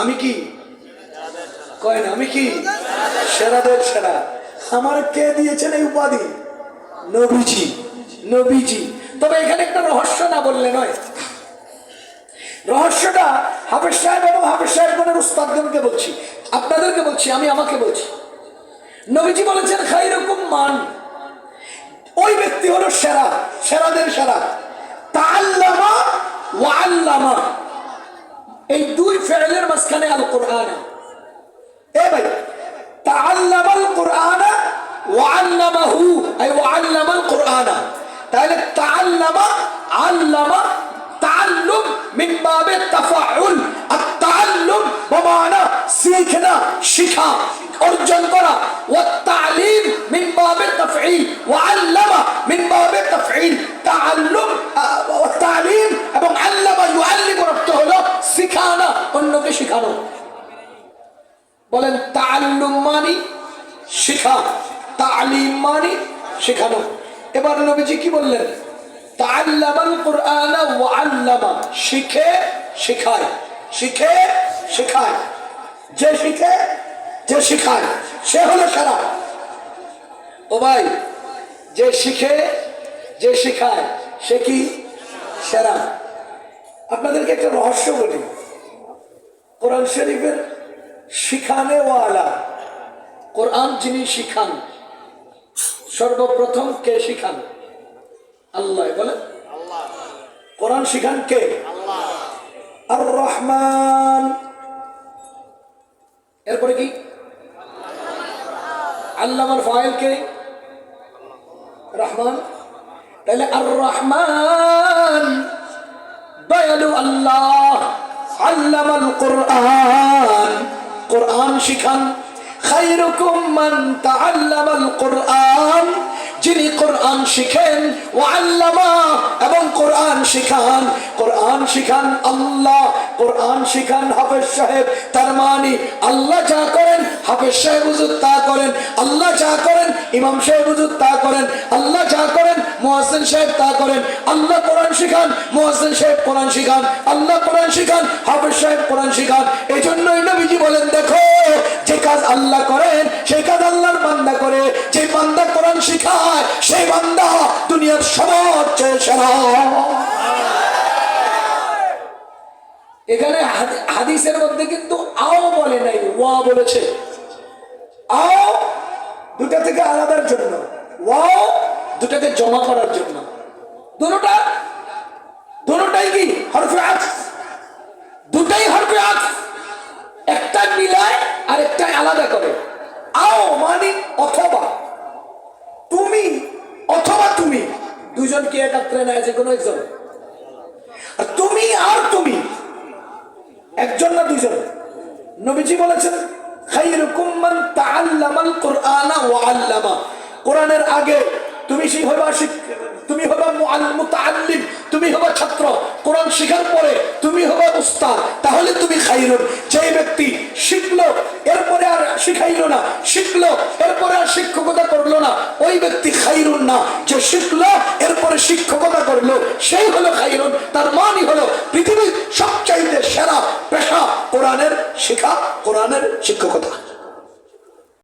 আমি কি? কয় না আমি কি? সেরাদের সেরা। আমার কে দিয়েছেন এই উপাধি? নবীজি নবীজি। তবে এখানে একটা রহস্য না বললে নয়। রহস্যটা হাফেজ সাহেব এবং হাফেজ সাহেবের উস্তাদগণকে বলছি। আপনাদেরকে বলছি, আমি আমাকে বলছি। নবীজি বলেছেন খাই রকম মান। ওই ব্যক্তি হলো সেরা, সেরাদের সেরা। তা আল্লামা। তাল্লামা ওয়াল্লামা এই দুই ফেরেলের মাঝখানে আল কোরআন এ ভাই তাল্লামাল কোরআন ওয়াল্লামাহু আই ওয়াল্লামাল কোরআন তাহলে তাল্লামা আল্লামা তাল্লুম মিন বাবে তাফাউল আর তাল্লুম বমানা শিখনা শিখা অর্জন করা ওয়া তালিম মিন বাবে তাফঈল ওয়াল্লামা শেখানো। বলেন তাল্লুম মানি শিখা তালিম মানি শেখানো। এবার নবীজি কি বললেন? শিখে শেখায় শিখে শেখায়। যে শিখে, যে শিখায়, সে হলো সেরা। ও ভাই, যে শিখে, যে শিখায়, সে কি সেরা? আপনাদেরকে একটা রহস্য বলি। কোরআন শরীফের শিখানে ওয়ালা কোরআন যিনি শিখান, সর্বপ্রথম কে শিখান? আল্লাহ। বলে কোরআন শিখান কে? আর রহমান এরপরে কি? আল্লামার ফাইল কে? রহমান। তাহলে আর রহমান দয়ালু আল্লাহ। আল্লামাল কোরআন। কোরআন শিখান। খাইরুকুম মান তাআল্লামাল কোরআন। যিনি কোরআন শিখেন ও আল্লামা, এবং কোরআন শিখান। কোরআন শিখান আল্লাহ, কোরআন শিখান হাফেজ সাহেব, তার মানে আল্লাহ যা করেন, হাফেজ সাহেব হুজুর তা করেন, আল্লাহ যা করেন, ইমাম সাহেব হুজুর তা করেন, আল্লাহ যা করেন মোহাসেন সাহেব তা করেন। আল্লাহ কোরআন শিখান মোহাসেন সাহেব কোরআন শিখান, আল্লাহ কোরআন শিখান, হাফেজ সাহেব কোরআন শিখান। এই জন্যই নবীজি বলেন, দেখো, যে কাজ আল্লাহ করেন, সেই কাজ আল্লাহর বান্দা করে। যে বান্দা কোরআন শিখায়, সেই বান্দা দুনিয়ার সবচেয়ে সেরা। এখানে হাদিসের মধ্যে কিন্তু আও বলে নাই, ওয়া বলেছে আও দুটা থেকে আলাদার জন্য ওয়াও দুটাকে জমা করার জন্য। দুটোটা? দুটোটাই কি? হরফে আত দুটাই হরফে আত একটা মিলায় আর একটা আলাদা করে। আও মানে অথবা। তুমি অথবা তুমি। দুজন কি একাত্রে নেয় যে কোনো একজন। আর তুমি আর তুমি। একজন না দুজন। নবীজি বলেছেন, খাইরুকুম মান তাআল্লামাল কুরআনা ওয়া আল্লামা। কোরআনের আগে তুমি সেই হবা তুমি হবা মুতাআল্লিম, তুমি হবা ছাত্র, কোরআন শেখার পরে তুমি হবা উস্তাদ, তাহলে তুমি খাইরুন। যে ব্যক্তি শিখলো, এরপরে আর শিখাইলো না, শিখলো, এরপরে আর শিক্ষকতা করল না, ওই ব্যক্তি খাইরুন না। যে শিখলো, এরপরে শিক্ষকতা করল, সেই হলো খাইরুন, তার মানই হলো